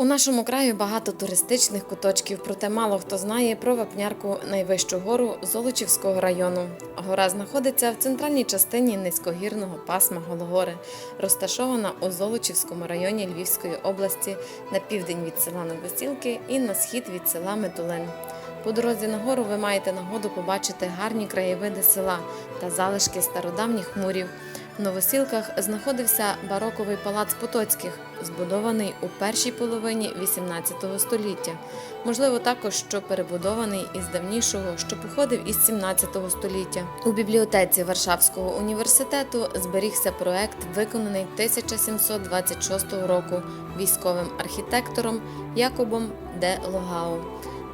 У нашому краї багато туристичних куточків, проте мало хто знає про вапнярку найвищу гору Золочівського району. Гора знаходиться в центральній частині низькогірного пасма Гологори, розташована у Золочівському районі Львівської області на південь від села Новосілки і на схід від села Метулин. По дорозі на гору ви маєте нагоду побачити гарні краєвиди села та залишки стародавніх мурів. Новосілках знаходився бароковий палац Потоцьких, збудований у першій половині XVIII століття. Можливо, також що перебудований із давнішого, що походив із XVII століття. У бібліотеці Варшавського університету зберігся проект, виконаний 1726 року військовим архітектором Якобом де Логау.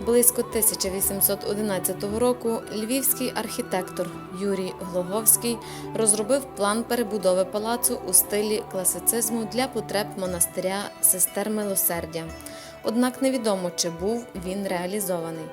Близько 1811 року львівський архітектор Юрій Глоговський розробив план перебудови палацу у стилі класицизму для потреб монастиря сестер Милосердя. Однак невідомо, чи був він реалізований.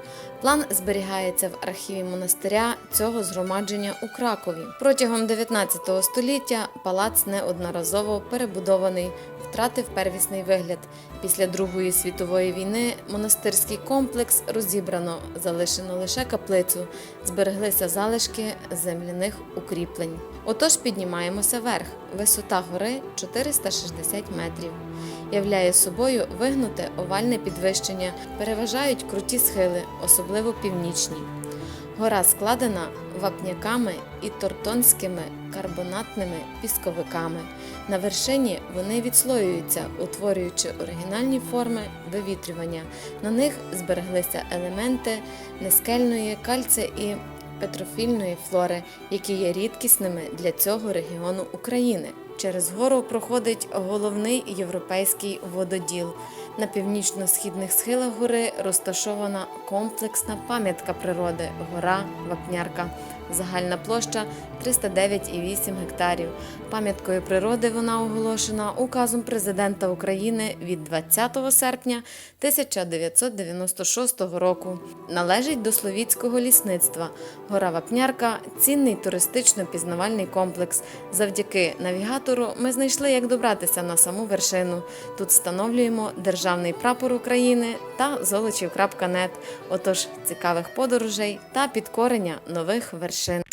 План зберігається в архіві монастиря цього згромадження у Кракові. Протягом 19 століття палац неодноразово перебудований, втратив первісний вигляд. Після Другої світової війни монастирський комплекс розібрано, залишено лише каплицю, збереглися залишки земляних укріплень. Отож піднімаємося вверх. Висота гори 460 метрів. Являє собою вигнуте овальне підвищення, переважають круті схили, особливо північні. Гора складена вапняками і тортонськими карбонатними пісковиками. На вершині вони відслоюються, утворюючи оригінальні форми вивітрювання. На них збереглися елементи нескельної кальци і петрофільної флори, які є рідкісними для цього регіону України. Через гору проходить головний європейський вододіл. На північно-східних схилах гори розташована комплексна пам'ятка природи гора Вапнярка. Загальна площа 309,8 гектарів. Пам'яткою природи вона оголошена указом президента України від 20 серпня 1996 року. Належить до словіцького лісництва. Гора Вапнярка цінний туристично-пізнавальний комплекс. Завдяки навігатору ми знайшли, як добратися на саму вершину. Тут встановлюємо державний прапор України та золочів.нет. Отож, цікавих подорожей та підкорення нових вершин.